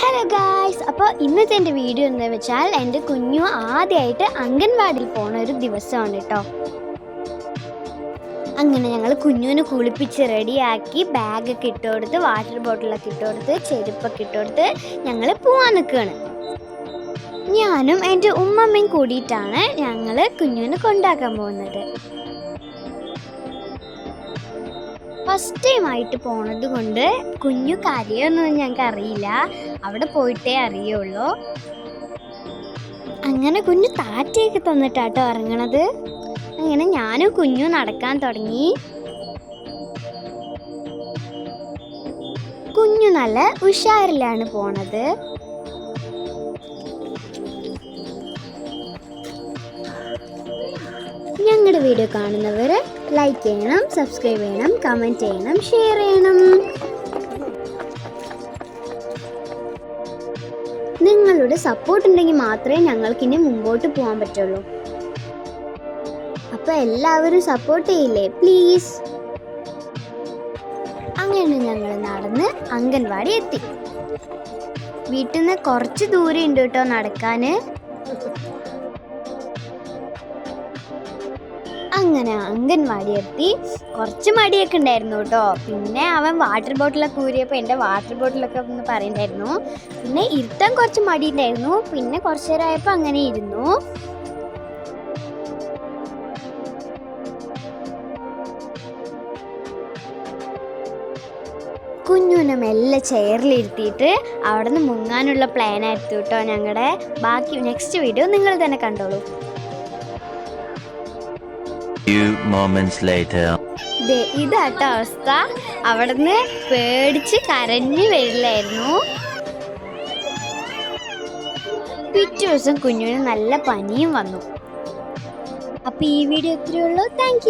Hello guys അപ്പോൾ ഇന്നത്തെ എന്റെ വീഡിയോ എന്താ വെച്ചാൽ എന്റെ കുഞ്ഞു ആദ്യമായിട്ട് അംഗൻവാടിയിൽ പോണ ഒരു ദിവസമാണ് കേട്ടോ അങ്ങനെ ഞങ്ങൾ കുഞ്ഞുവിനെ കുളിപ്പിച്ച് റെഡിയാക്കി ബാഗൊക്കെ ഇട്ട് കൊടുത്ത് വാട്ടർ ബോട്ടിലൊക്കെ ഇട്ട് കൊടുത്ത് ചെരുപ്പൊക്കെ ഇട്ട് കൊടുത്ത് ഞങ്ങൾ പോവാൻ നിൽക്കുകയാണ് ഞാനും എന്റെ ഉമ്മമ്മയും കൂടിയിട്ടാണ് ഞങ്ങൾ കുഞ്ഞുവിനെ കൊണ്ടാക്കാൻ പോകുന്നത്. ഫസ്റ്റ് ടൈം ആയിട്ട് പോണത് കൊണ്ട് കുഞ്ഞു കാര്യമൊന്നും ഞങ്ങൾക്ക് അറിയില്ല അവിടെ പോയിട്ടേ അറിയുള്ളൂ. അങ്ങനെ കുഞ്ഞു താറ്റയൊക്കെ തന്നിട്ടാട്ടോ ഇറങ്ങണത്. അങ്ങനെ ഞാനും കുഞ്ഞു നടക്കാൻ തുടങ്ങി. കുഞ്ഞു നല്ല ഉഷാറിലാണ് പോണത്. ഞങ്ങളുടെ വീഡിയോ കാണുന്നവർ ലൈക്ക് ചെയ്യണം സബ്സ്ക്രൈബ് ചെയ്യണം കമന്റ് ചെയ്യണം ഷെയർ ചെയ്യണം. നിങ്ങളുടെ സപ്പോർട്ട് ഉണ്ടെങ്കിൽ മാത്രമേ ഞങ്ങൾക്ക് ഇനി മുമ്പോട്ട് പോകാൻ പറ്റുള്ളൂ. അപ്പോൾ എല്ലാവരും സപ്പോർട്ട് ചെയ്യില്ലേ? പ്ലീസ് അങ്ങനെ ഞങ്ങൾ നടന്ന് അംഗൻവാടി എത്തി. വീട്ടിൽ നിന്ന് കുറച്ച് ദൂരം ഉണ്ട് കേട്ടോ നടക്കാന് അങ്ങനെ അംഗൻവാടി എത്തി കുറച്ച് മടിയൊക്കെ ഉണ്ടായിരുന്നു കേട്ടോ. പിന്നെ അവൻ വാട്ടർ ബോട്ടിലൊക്കെ ഊരിയപ്പോൾ എന്റെ വാട്ടർ ബോട്ടിലൊക്കെ ഒന്ന് പറയുന്നുണ്ടായിരുന്നു പിന്നെ ഇരുത്താൻ കുറച്ച് മടി ഉണ്ടായിരുന്നു. പിന്നെ കുറച്ച് നേരമായപ്പോൾ അങ്ങനെ ഇരുന്നു. കുഞ്ഞുനെ മെല്ലെ ചെയറിലിരുത്തിയിട്ട് അവിടെ നിന്ന് മുങ്ങാനുള്ള പ്ലാൻ ആയിരുന്നു കേട്ടോ ഞങ്ങളുടെ ബാക്കി നെക്സ്റ്റ് വീഡിയോ നിങ്ങൾ തന്നെ കണ്ടോളൂ. ഇതാട്ടോ അവസ്ഥ. അവിടുന്ന് പേടിച്ച് കരഞ്ഞു വരില്ലായിരുന്നു. പിറ്റേ ദിവസം കുഞ്ഞുവിന് നല്ല പനിയും വന്നു. അപ്പൊ ഈ വീഡിയോ ഇത്രയേ ഉള്ളൂ. താങ്ക്